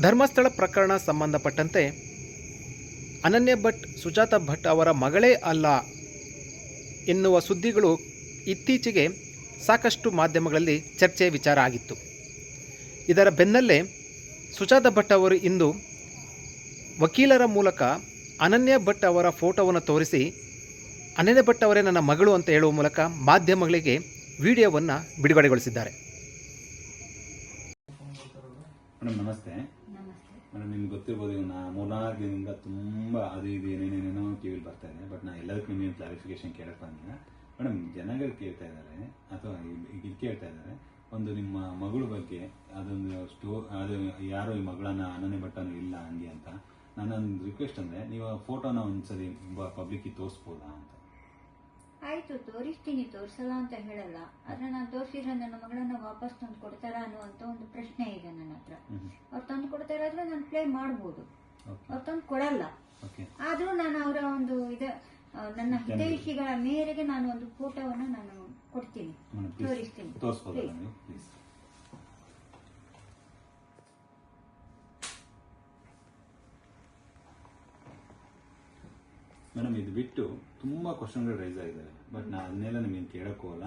ಧರ್ಮಸ್ಥಳ ಪ್ರಕರಣ ಸಂಬಂಧಪಟ್ಟಂತೆ ಅನನ್ಯ ಭಟ್, ಸುಜಾತ ಭಟ್ ಅವರ ಮಗಳೇ ಅಲ್ಲ ಎನ್ನುವ ಸುದ್ದಿಗಳು ಇತ್ತೀಚೆಗೆ ಸಾಕಷ್ಟು ಮಾಧ್ಯಮಗಳಲ್ಲಿ ಚರ್ಚೆ ವಿಚಾರ ಆಗಿತ್ತು. ಇದರ ಬೆನ್ನಲ್ಲೇ ಸುಜಾತ ಭಟ್ ಅವರು ಇಂದು ವಕೀಲರ ಮೂಲಕ ಅನನ್ಯ ಭಟ್ ಅವರ ಫೋಟೋವನ್ನು ತೋರಿಸಿ, ಅನನ್ಯ ಭಟ್ ಅವರೇ ನನ್ನ ಮಗಳು ಅಂತ ಹೇಳುವ ಮೂಲಕ ಮಾಧ್ಯಮಗಳಿಗೆ ವಿಡಿಯೋವನ್ನು ಬಿಡುಗಡೆಗೊಳಿಸಿದ್ದಾರೆ. ಮೇಡಮ್, ನಮಸ್ತೆ. ಮೇಡಮ್, ನಿಮ್ಗೆ ಗೊತ್ತಿರ್ಬೋದು, ಈಗ ನಾ ಮೂರ್ನಾಲ್ಕು ದಿನದಿಂದ ತುಂಬ ಅದು ಇದು ಏನೇನೇನೇನೋ ಟಿವಿಲಿ ಬರ್ತಾ ಇದೆ, ಬಟ್ ನಾ ಎಲ್ಲದಕ್ಕೂ ನಿಮಗೆ ಕ್ಲಾರಿಫಿಕೇಶನ್ ಕೇಳಕ್ ಬಂದಿಲ್ಲ ಮೇಡಮ್, ಜನಗಳು ಕೇಳ್ತಾ ಇದ್ದಾರೆ, ಅಥವಾ ಇಲ್ಲಿ ಕೇಳ್ತಾ ಇದ್ದಾರೆ, ಒಂದು ನಿಮ್ಮ ಮಗಳ ಬಗ್ಗೆ, ಅದೊಂದು ಸ್ಟೋ ಅದು ಯಾರೋ ಈ ಮಗಳನ್ನ ಅನನ್ಯ ಭಟ್ಟನು ಇಲ್ಲ ಹಂಗೆ ಅಂತ. ನನ್ನೊಂದು ರಿಕ್ವೆಸ್ಟ್ ಅಂದರೆ ನೀವು ಫೋಟೋನ ಒಂದ್ಸರಿ ಪಬ್ಲಿಕ್ಕಿಗೆ ತೋರಿಸ್ಬೋದಾ ಅಂತ. ಆಯ್ತು, ತೋರಿಸ್ತೀನಿ, ತೋರಿಸಲ್ಲ ಅಂತ ಹೇಳಲ್ಲ. ಆದ್ರೆ ನಾನು ತೋರಿಸಿದ್ರೆ ನನ್ನ ಮಗಳನ್ನ ವಾಪಸ್ ತಂದು ಕೊಡ್ತಾರಾ ಅನ್ನುವಂತ ಒಂದು ಪ್ರಶ್ನೆ ಇದೆ ನನ್ನ ಹತ್ರ ಹ್ಮ್ ಅವ್ರು ತಂದು ಕೊಡ್ತಾರ ಆದ್ರೆ ಪ್ಲೇ ಮಾಡ್ಬೋದು. ಓಕೆ ಅವ್ರು ತಂದು ಕೊಡಲ್ಲ. ಆದ್ರೂ ನಾನು ಅವರ ಒಂದು ಇದ ನನ್ನ ಹಿತೈಷಿಗಳ ಮೇರೆಗೆ ನಾನು ಒಂದು ಫೋಟೋವನ್ನು ನಾನು ಕೊಡ್ತೀನಿ. ತೋರಿಸ್ತೀನಿ. ಮೇಡಮ್ ಇದು ಬಿಟ್ಟು ತುಂಬಾ ಕ್ವಶನ್ಗಳು ರೈಸ್ ಆಗಿದ್ದಾರೆ ಬಟ್ ನಾ ಅದನ್ನೆಲ್ಲ ನಿಮಗೆ ಕೇಳಕ್ ಹೋಗಲ್ಲ.